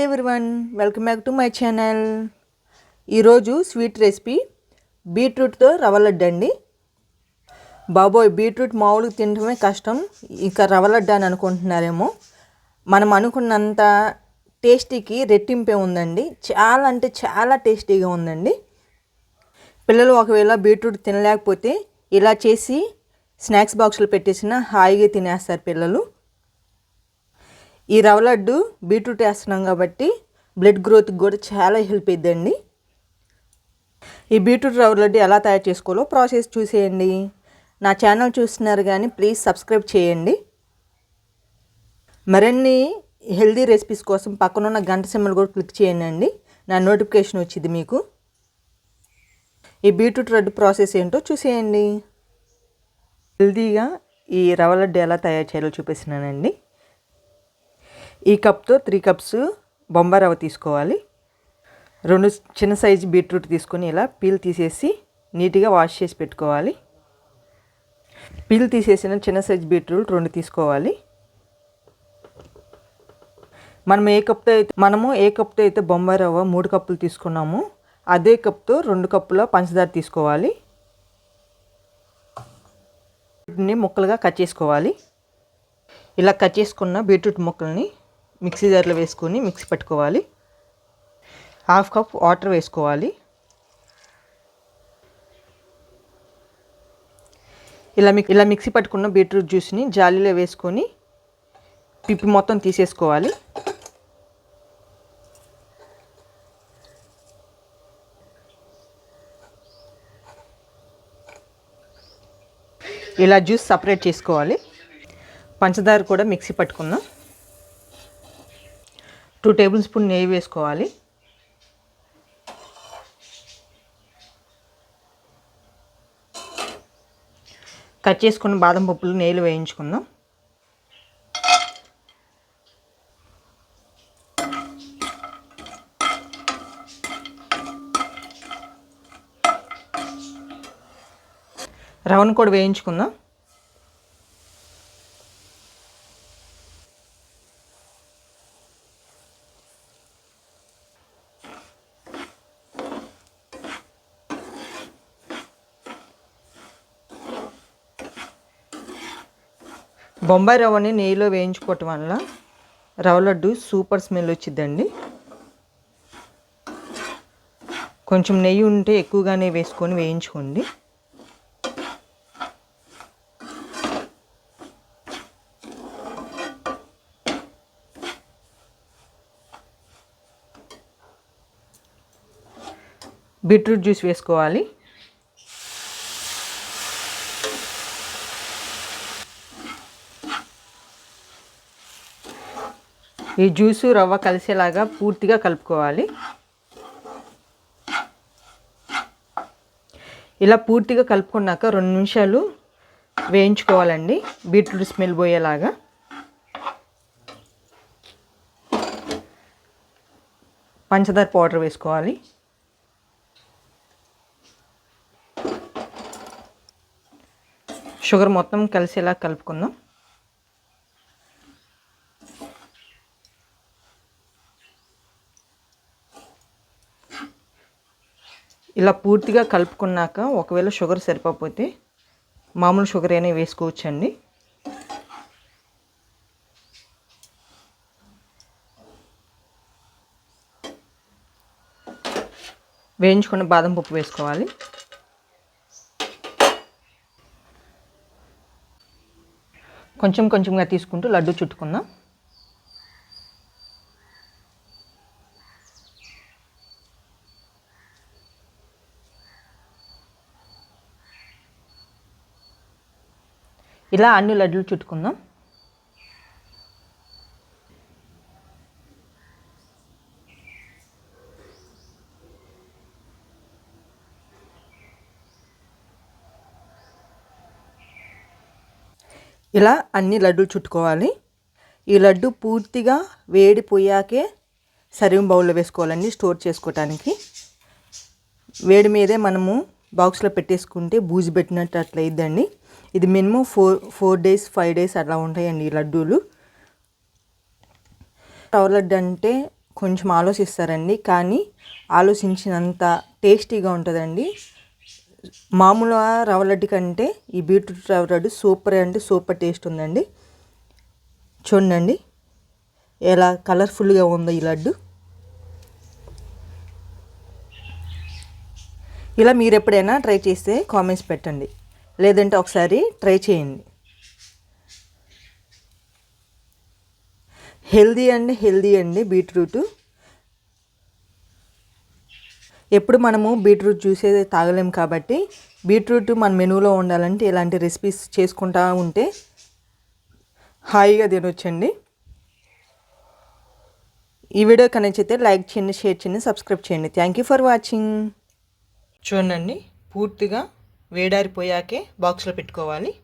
Everyone welcome back to my channel ఈరోజు sweet recipe బీట్రూట్తో రవ్వ లడ్డు అండి. బాబోయ్ బీట్రూట్ మామూలుగా తినడమే కష్టం. ఇంకా రవ్వ లడ్డు అని అనుకుంటున్నారేమో. మనం అనుకున్నంత టేస్టీకి రెట్టింపే ఉందండి. చాలా అంటే చాలా టేస్టీగా ఉందండి. పిల్లలు ఒకవేళ బీట్రూట్ తినలేకపోతే ఇలా చేసి స్నాక్స్ బాక్స్లో పెట్టేసిన హాయిగా తినేస్తారు పిల్లలు. ఈ రవ్వ లడ్డు బీట్రూట్ వేస్తున్నాం కాబట్టి బ్లడ్ గ్రోత్కి కూడా చాలా హెల్ప్ అవుతుందండి ఈ బీట్రూట్ రవ్వ లడ్డు ఎలా తయారు చేసుకోవాలో ప్రాసెస్ చూసేయండి. నా ఛానల్ చూస్తున్నారు కానీ ప్లీజ్ సబ్స్క్రైబ్ చేయండి. మరిన్ని హెల్దీ రెసిపీస్ కోసం పక్కనున్న గంట సిమ్మలు కూడా క్లిక్ చేయండి. నా నోటిఫికేషన్ వచ్చింది మీకు. ఈ బీట్రూట్ లడ్డు ప్రాసెస్ ఏంటో చూసేయండి. హెల్దీగా ఈ రవ్వ లడ్డు ఎలా తయారు చేయాలో చూపిస్తున్నానండి. ఈ కప్తో త్రీ కప్స్ బొంబాయి రవ్వ తీసుకోవాలి. రెండు చిన్న సైజు బీట్రూట్ తీసుకొని ఇలా పీల్ తీసేసి నీట్గా వాష్ చేసి పెట్టుకోవాలి. పీల్ తీసేసిన చిన్న సైజు బీట్రూట్ రెండు తీసుకోవాలి. మనం ఏ కప్తో అయితే మనము ఏ కప్తో అయితే బొంబాయి రవ్వ మూడు కప్పులు తీసుకున్నాము అదే కప్తో రెండు కప్పుల పంచదార తీసుకోవాలి. ముక్కలుగా కట్ చేసుకోవాలి. ఇలా కట్ చేసుకున్న బీట్రూట్ ముక్కల్ని మిక్సీ జార్లో వేసుకొని మిక్సీ పెట్టుకోవాలి. హాఫ్ కప్ వాటర్ వేసుకోవాలి. ఇలా మిక్ ఇలా మిక్సీ పట్టుకున్న బీట్రూట్ జ్యూస్ని జాలీలో వేసుకొని పిప్పి మొత్తం తీసేసుకోవాలి. ఇలా జ్యూస్ సపరేట్ చేసుకోవాలి. పంచదార కూడా మిక్సీ పట్టుకుందాం. టూ టేబుల్ స్పూన్ నెయ్యి వేసుకోవాలి. కట్ చేసుకున్న బాదం పప్పులు నెయ్యిలు వేయించుకుందాం. రవణ కూడా వేయించుకుందాం. బొంబాయి రవ్వని నెయ్యిలో వేయించుకోవటం వల్ల రవ్వ లడ్డు సూపర్ స్మెల్ వచ్చిందండి కొంచెం నెయ్యి ఉంటే ఎక్కువగానే వేసుకొని వేయించుకోండి. బీట్రూట్ జ్యూస్ వేసుకోవాలి. ఈ జ్యూసు రవ్వ కలిసేలాగా పూర్తిగా కలుపుకోవాలి. ఇలా పూర్తిగా కలుపుకున్నాక రెండు నిమిషాలు వేయించుకోవాలండి. బీట్రూట్ స్మెల్ పోయేలాగా. పంచదార పౌడర్ వేసుకోవాలి. షుగర్ మొత్తం కలిసేలా కలుపుకుందాం. ఇలా పూర్తిగా కలుపుకున్నాక ఒకవేళ షుగర్ సరిపోతే మామూలు షుగర్ అయినా వేసుకోవచ్చండి. వేయించుకున్న బాదం పప్పు వేసుకోవాలి. కొంచెం కొంచెంగా తీసుకుంటూ లడ్డు చుట్టుకుందాం. ఇలా అన్ని లడ్లు చుట్టుకుందాం. ఇలా అన్ని లడ్డూలు చుట్టుకోవాలి. ఈ లడ్డు పూర్తిగా వేడిపోయాకే సర్వింగ్ బౌల్లో వేసుకోవాలండి స్టోర్ చేసుకోవటానికి. వేడి మీదే మనము బాక్స్లో పెట్టేసుకుంటే బూజు పెట్టినట్టు అట్లయిద్దండి ఇది minimum four four days five days అలా ఉంటాయండి ఈ లడ్డూలు. రవ్వ లడ్డు అంటే కొంచెం ఆలోచిస్తారండి కానీ ఆలోచించినంత టేస్టీగా ఉంటుందండి. మామూలు రవ్వ లడ్డు కంటే ఈ బీట్రూట్ రవ్వ లడ్డు సూపర్ అంటే సూపర్ టేస్ట్ ఉందండి. చూడండి ఎలా కలర్ఫుల్గా ఉందో ఈ లడ్డు. ఇలా మీరు ఎప్పుడైనా ట్రై చేస్తే కామెంట్స్ పెట్టండి. లేదంటే ఒకసారి ట్రై చేయండి. హెల్దీ అండి హెల్దీ అండి బీట్రూట్. ఎప్పుడు మనము బీట్రూట్ జ్యూసే తాగలేం కాబట్టి బీట్రూట్ మన మెనూలో ఉండాలంటే ఇలాంటి రెసిపీస్ చేసుకుంటా ఉంటే హాయిగా తినొచ్చండి. ఈ వీడియో అయితే లైక్ చేయండి షేర్ చేయండి సబ్స్క్రైబ్ చేయండి. థ్యాంక్ యూ ఫర్ వాచింగ్ చూడండి పూర్తిగా వేడారిపోయాకే బాక్స్లో పెట్టుకోవాలి.